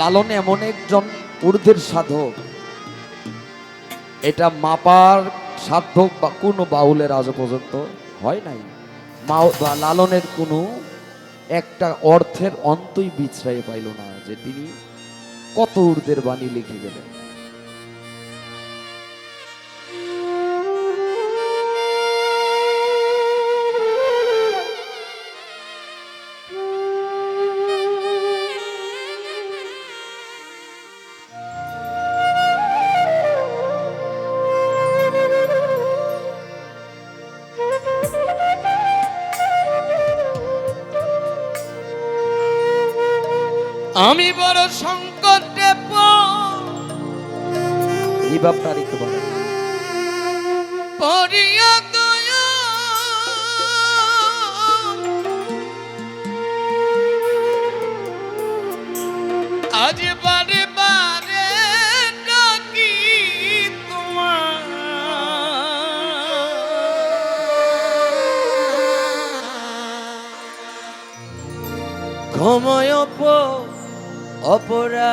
লালন এমন একজন পুরুষের সাধক। এটা মাপার সাধক বা কোনো বাউলের আজও পর্যন্ত হয় নাই। মা- লালনের কোনো একটা অর্থের অন্তই বিছড়াই পাইল না যে তিনি কত ঊর্ধ্বের বাণী লিখে গেলেন। আমি বড় সংকটে একটু বলেন। পড়িয়া আজ বারে অপরা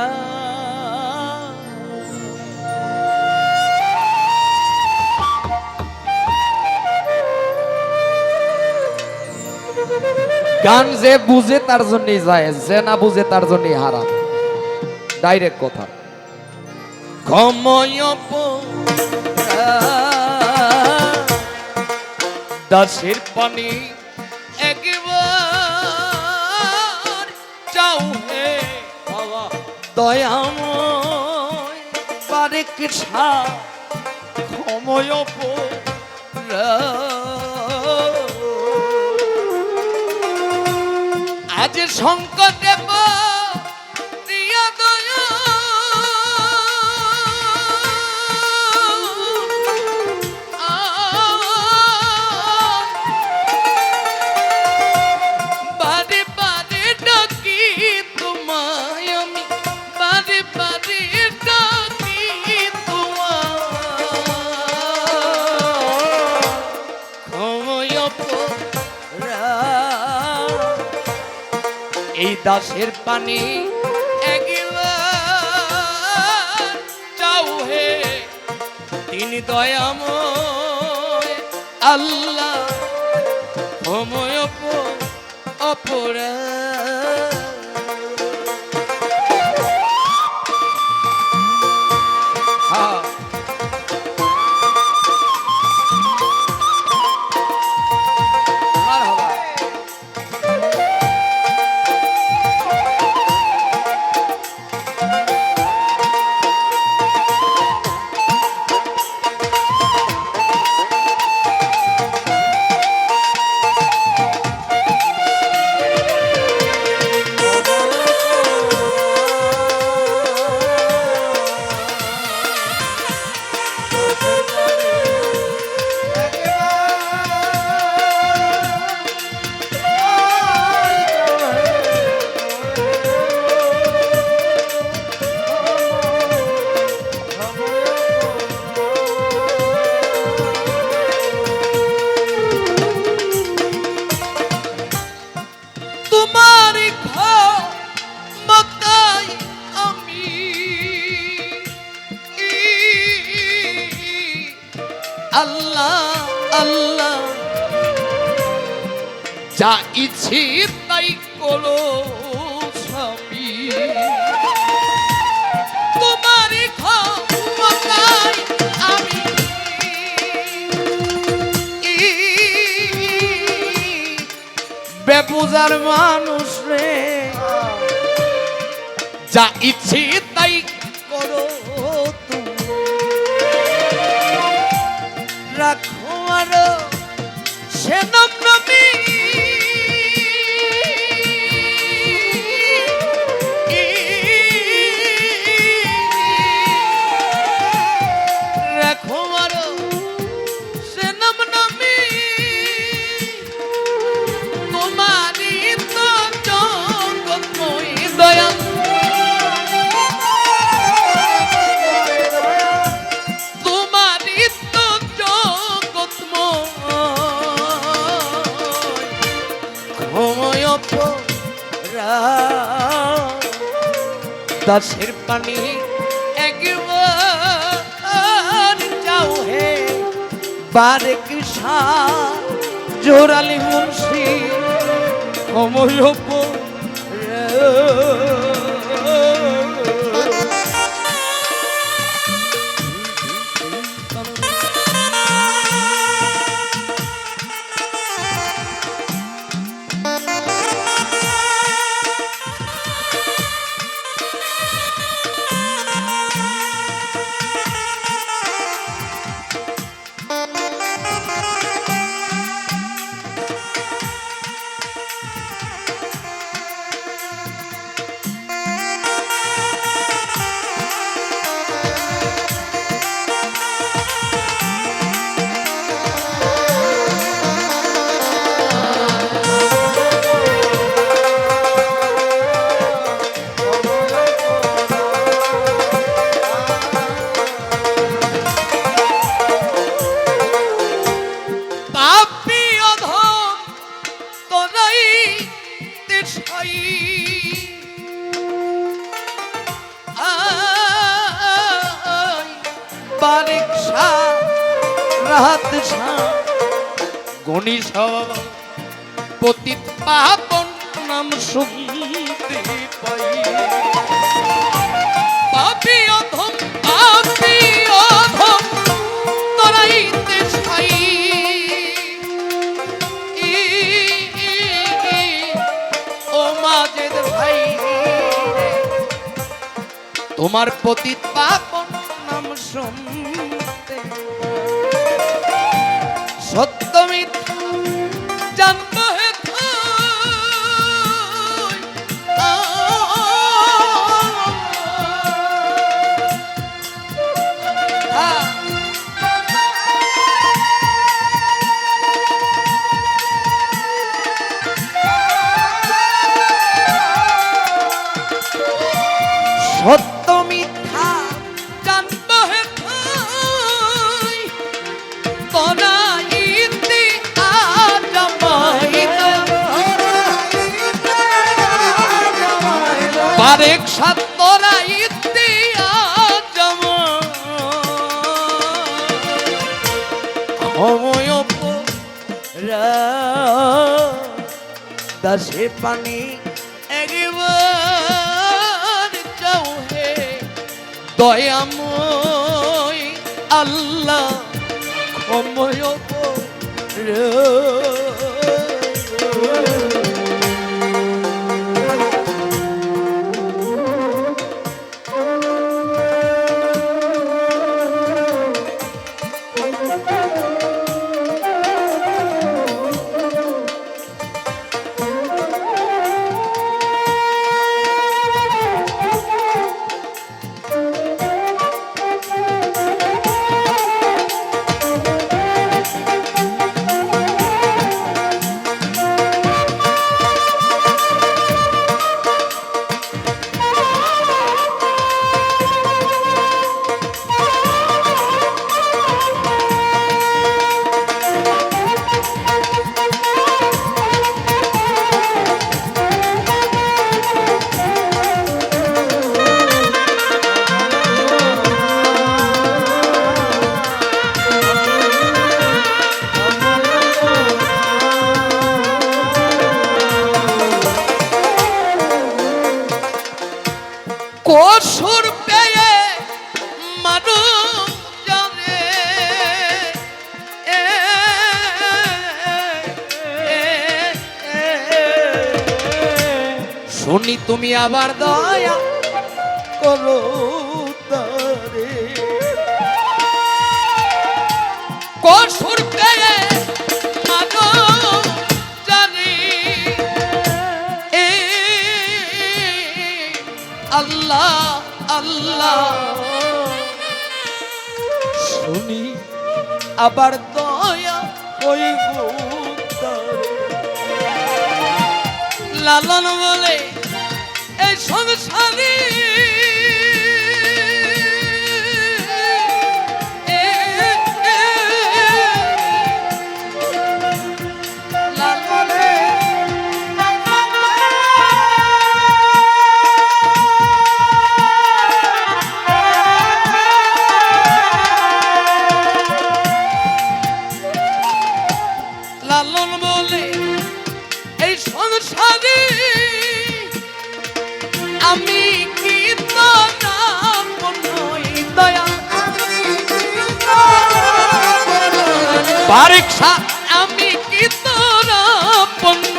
গান যে বুঝে তার জন্যই যায়, যে না বুঝে তার জন্যই হারাম ডাইরেক্ট কথা। দাসের পানি একবার চাও দয়াময় পারে কৃষ্ণা সময় আজ শঙ্কর প্রিয় দাসের পানি চাও হে তিনি দয়াম আল্লাহ সময় অপরা বেপুজার মানুষ রে। যা ইচ্ছে দাসের পানি একবার যাও হে বারে কৃষা জোরালি মুন্সি সময় তোমার পতিত পাপন দাসে পানি একবার যাও হে দয়াময় আল্লাহ ক্ষময় কসুর শুনি তুমি আবার দয়া করো আল্লাহ আল্লাহ। শুনি আবার দয়া তারে। লালন বলে এই সংসারে বারেক শাহ আমি কি তোরা পণ্য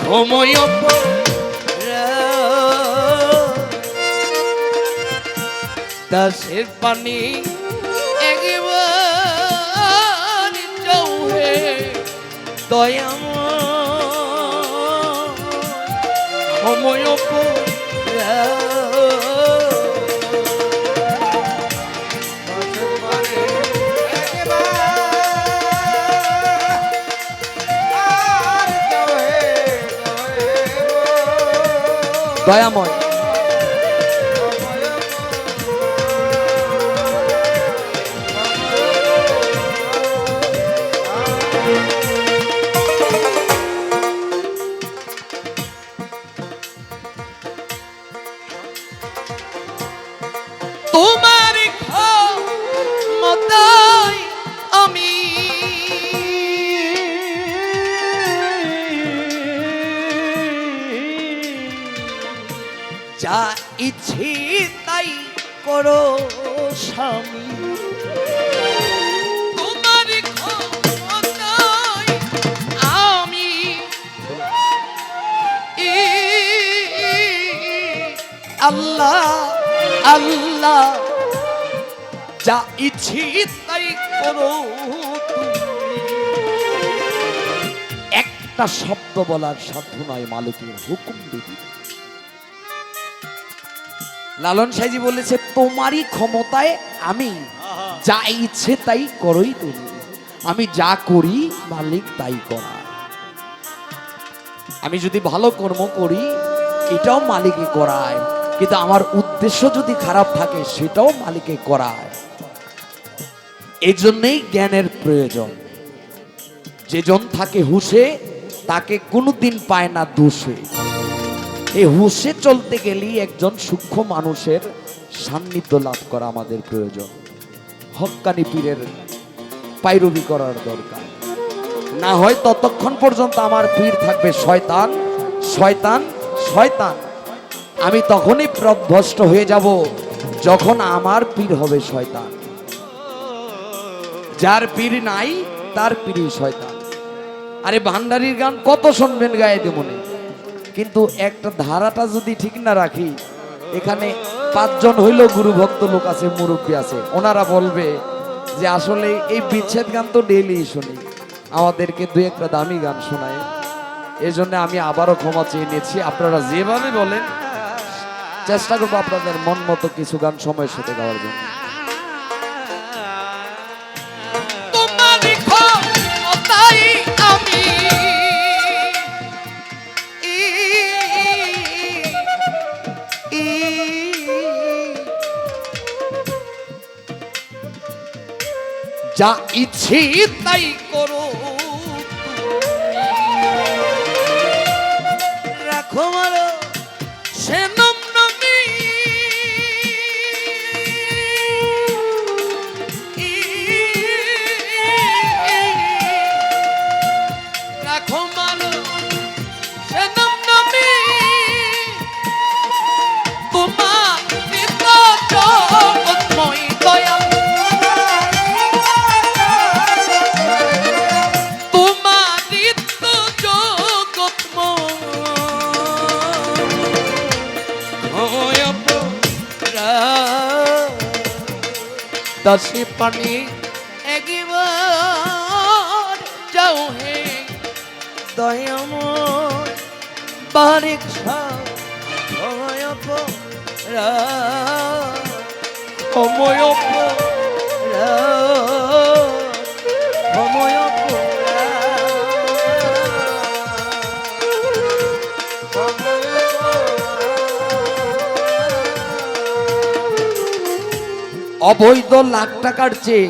সময় দাসের পানি একবার চৌহে দয়াম। সময় দয়াময়। ইচ্ছে তাই করো স্বামী। আল্লাহ আল্লাহ, যা ইচ্ছে তাই করো একটা শব্দ বলার সাধ্য নয় মালিকের হুকুম দিবি লালন সাইজি বলেছে তোমারই ক্ষমতায় আমি যা ইচ্ছে তাই করই তুমি। আমি যা করি মালিক তাই করা। আমি যদি ভালো কর্ম করি এটাও মালিকে করায়। কিন্তু আমার উদ্দেশ্য যদি খারাপ থাকে সেটাও মালিকে করায়। এই জন্যেই জ্ঞানের প্রয়োজন। যেজন থাকে হুশে তাকে কোনোদিন পায় না দোষে। এই হুশে চলতে গেলেই একজন সূক্ষ্ম মানুষের সান্নিধ্য লাভ করা আমাদের প্রয়োজন। হক্কানি পীরের পাইরবি করার দরকার। না হয় ততক্ষণ পর্যন্ত আমার পীর থাকবে শয়তান শয়তান শয়তান। আমি তখনই প্রভ্রষ্ট হয়ে যাব যখন আমার পীর হবে শয়তান। যার পীর নাই, তার পীরই শয়তান। আরে ভান্ডারির গান কত শুনবেন গায়ে মনে কিন্তু একটা ধারাটা যদি ঠিক না রাখি, এখানে পাঁচজন হইল গুরু ভক্ত লোক আছে, মুরব্বী আছে। ওনারা বলবে যে আসলে এই বিচ্ছেদ গান তো ডেইলি শুনি। আমাদেরকে দু একটা দামি গান শোনায়। এই জন্য আমি আবারও ক্ষমা চেয়ে নিয়েছি আপনারা যেভাবে বলেন, চেষ্টা করব আপনাদের মন মতো কিছু গান সময়ের সাথে গাওয়ার জন্য। যা ইচ্ছে তাই করো। দশে পানি। একবার যাও হে দয়াময়। বারেক সময় সময়প সময় অবৈধ লাখ টাকার চেয়ে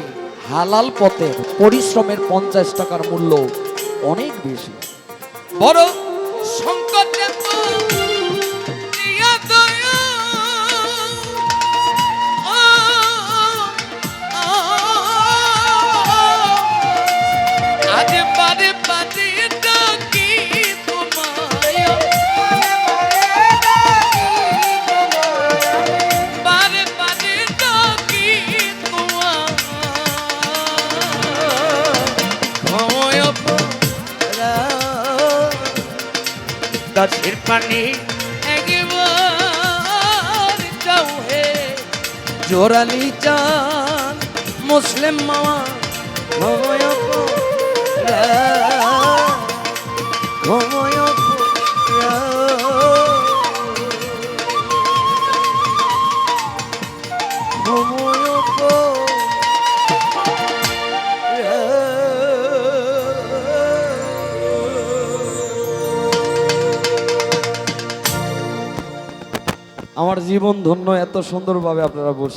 হালাল পথে পরিশ্রমের পঞ্চাশ টাকার মূল্য অনেক বেশি। বড় জোরালি চান মুসলিম মামা। আমার জীবন ধন্য এত সুন্দরভাবে আপনারা বসে